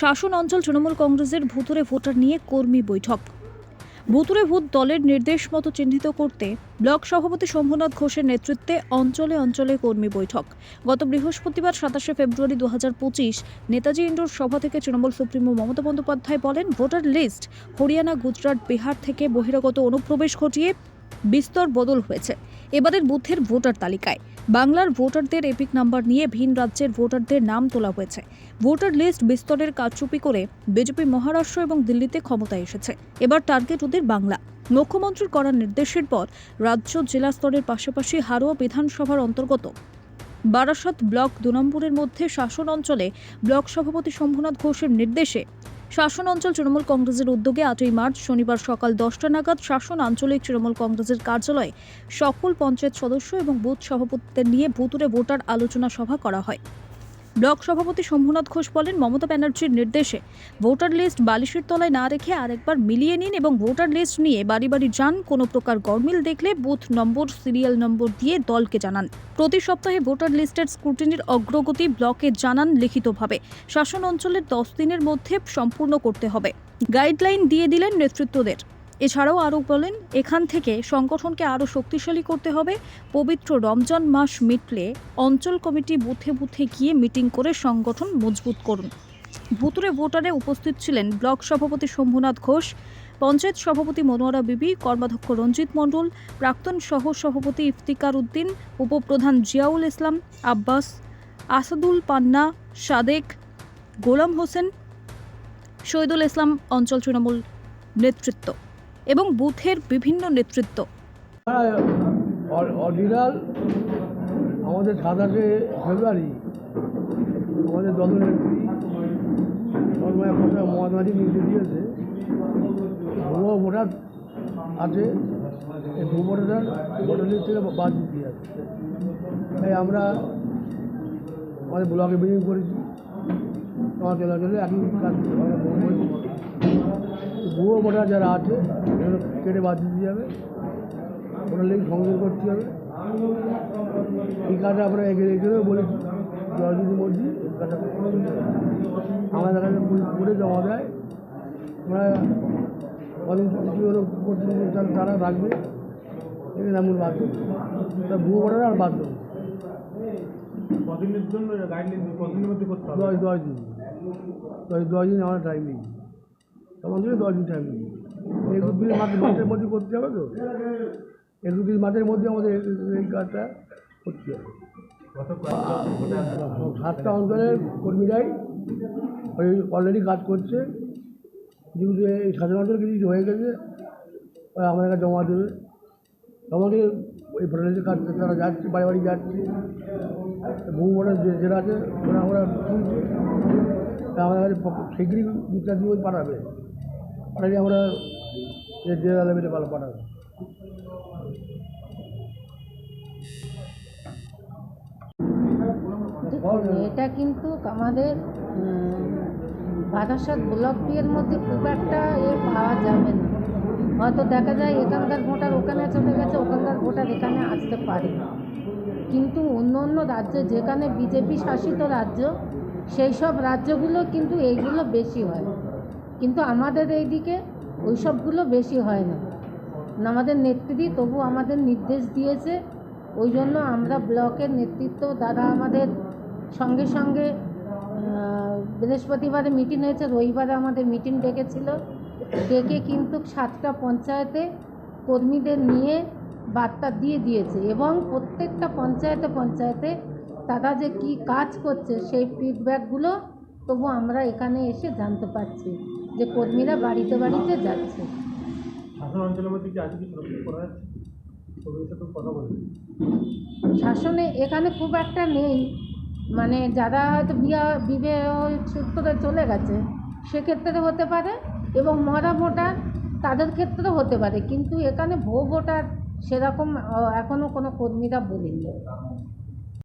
শাসন অঞ্চল তৃণমূল কংগ্রেসের ভুতুরে ভোটার নিয়ে কর্মী বৈঠক। ভুতুরে ভূত দলের নির্দেশ মতো চিহ্নিত করতে ব্লক সভাপতি শম্ভুনাথ ঘোষের নেতৃত্বে অঞ্চলে অঞ্চলে কর্মী বৈঠক। গত বৃহস্পতিবার সাতাশে ফেব্রুয়ারি দু হাজার পঁচিশ নেতাজি ইন্ডোর সভা থেকে তৃণমূল সুপ্রিমো মমতা বন্দ্যোপাধ্যায় বলেন, ভোটার লিস্ট হরিয়ানা, গুজরাট, বিহার থেকে বহিরাগত অনুপ্রবেশ ঘটিয়ে বিস্তর বদল হয়েছে। এবারের বুথের ভোটার তালিকায়। বাংলার ভোটারদের এপিক নাম্বার নিয়ে ভিন রাজ্যের ভোটারদের নাম তোলা হয়েছে। ভোটার লিস্ট বিস্তরের কারচুপি করে বিজেপি, মহারাষ্ট্র এবং দিল্লিতে ক্ষমতায় এসেছে। এবার টার্গেট ওদের বাংলা। মুখ্যমন্ত্রীর করার নির্দেশের পর রাজ্য জেলা স্তরের পাশাপাশি হারোয়া বিধানসভার অন্তর্গত বারাসত ব্লক দু নম্বরের মধ্যে শাসন অঞ্চলে ব্লক সভাপতি শম্ভুনাথ ঘোষের নির্দেশে শাসন অঞ্চল তৃণমূল কংগ্রেসের উদ্যোগে আটই মার্চ শনিবার সকাল দশটা নাগাদ শাসন আঞ্চলিক তৃণমূল কংগ্রেসের কার্যালয়ে সকল পঞ্চায়েত সদস্য এবং বুথ সভাপতিদের নিয়ে ভুতুরে ভোটার আলোচনা সভা করা হয়। ব্লক সভাপতি শম্ভুনাথ ঘোষ বলেন, মমতা ব্যানার্জির নির্দেশে ভোটার লিস্ট বালিশের তলায় না রেখে আরেকবার মিলিয়ে নিন এবং ভোটার লিস্ট নিয়ে বাড়ি বাড়ি যান। কোনো প্রকার গরমিল দেখলে বুথ নম্বর, সিরিয়াল নম্বর দিয়ে দলকে জানান। প্রতি সপ্তাহে ভোটার লিস্টের স্ক্রুটিনির অগ্রগতি ব্লকে জানান লিখিতভাবে। শাসন অঞ্চলের দশ দিনের মধ্যে সম্পূর্ণ করতে হবে। গাইডলাইন দিয়ে দিলেন নেতৃত্বদের। এছাড়াও আরও বলেন, এখান থেকে সংগঠনকে আরও শক্তিশালী করতে হবে। পবিত্র রমজান মাস মিটলে অঞ্চল কমিটি বুথে বুথে গিয়ে মিটিং করে সংগঠন মজবুত করুন। ভুতুরে ভোটারে উপস্থিত ছিলেন ব্লক সভাপতি শম্ভুনাথ ঘোষ, পঞ্চায়েত সভাপতি মনোয়ারা বিবি, কর্মাধ্যক্ষ রঞ্জিত মণ্ডল, প্রাক্তন সহ সভাপতি ইফতিকার উদ্দিন, উপপ্রধান জিয়াউল ইসলাম, আব্বাস আসাদুল পান্না, সাদেক, গোলাম হোসেন, শহীদুল ইসলাম অঞ্চল তৃণমূল নেতৃত্ব। এবং বুথের বিভিন্ন নেতৃত্ব। অরিজিনাল আমাদের সাতাশে ফেব্রুয়ারি, আমাদের দলনেত্রী তন্ময় কথা মহাত্মাজি নির্দেশ দিয়েছে। ভুয়ো ভোটার আছে, এই ভোটার ভোটার লিস্ট থেকে বাদ দিতে আছে। তাই আমরা আমাদের ব্লকে মিটিং করেছি। আমার চলাচলে একই কাজ বলছি ভুয়ো ভোটার যারা আছে কেটে বাদ দিতে যাবে ভোটার লিস্ট সংযোগ করতে হবে। এই কাজটা আমরা এগিয়ে রেখে বলেছি জলদিদি মর্জি। আমাদের কাছে করে জমা দেয় আমরা কদিন কর্তৃপক্ষ তারা রাখবে এখানে এমন বাদ দেবে। তা ভুয়ো ভোটার আর বাদ দেবো। কদিনের জন্য গাইডলাইন কদিনের মধ্যে করতে হবে? দশ দশ দিন দশ দশ দিন আমার টাইম নেই। থেকে দশ দিন টাইম একুশ দিন মাসের মধ্যে করতে হবে তো? একুশ দিন মাসের মধ্যে আমাদের এই- কাজটা করতে হবে। সাতটা অঞ্চলের কর্মীরাই অলরেডি কাজ করছে। যেগুলো এই সাধারণ অঞ্চলে কিছু হয়ে গেছে, ওরা আমাদের কাছে জমা দেবে। জমা ওই ভোটারের কাজ তারা যাচ্ছে, বাড়ি বাড়ি যাচ্ছে। বহু যে যেটা আছে, ওরা আমরা শুনছি। আমাদের কাছে শীঘ্রই বিচার দিয়ে পাঠাবে। যে জেলা লেভেলে ভালো পাঠাবে এটা কিন্তু আমাদের উম, বারাসাত ব্লক বিয়ের মধ্যে খুব একটা এ পাওয়া যাবে না। হয়তো দেখা যায় এখানকার ভোটার ওখানে চলে গেছে ওখানকার ভোটার এখানে আসতে পারে। কিন্তু অন্য অন্য রাজ্যে যেখানে বিজেপি শাসিত রাজ্য সেই সব রাজ্যগুলো কিন্তু এইগুলো বেশি হয়। কিন্তু আমাদের এইদিকে ওই সবগুলো বেশি হয় না। আমাদের নেত্রী তবু আমাদের নির্দেশ দিয়েছে ওই জন্য আমরা ব্লকের নেতৃত্ব দ্বারা আমাদের সঙ্গে সঙ্গে বৃহস্পতিবারে মিটিং হয়েছে, রবিবারে আমাদের মিটিং ডেকেছিল। ডেকে কিন্তু সাতটা পঞ্চায়েতে কর্মীদের নিয়ে বার্তা দিয়ে দিয়েছে এবং প্রত্যেকটা পঞ্চায়েতে পঞ্চায়েতে তারা যে কি কাজ করছে সেই ফিডব্যাকগুলো তবু আমরা এখানে এসে জানতে পারছি। যে কর্মীরা বাড়িতে বাড়িতে যাচ্ছে। শাসন অঞ্চলের মধ্যে কি আছে করা যাচ্ছে? কবির সাথে কথা বলবেন শাসনে এখানে খুব একটা নেই। মানে যারা হয়তো বিয়া বিবাহ সূত্রে চলে গেছে সেক্ষেত্রে হতে পারে এবং মরা ভোটার তাদের ক্ষেত্রেও হতে পারে। কিন্তু এখানে ভো ভোটার সেরকম এখনও কোনো কর্মীরা বলেনি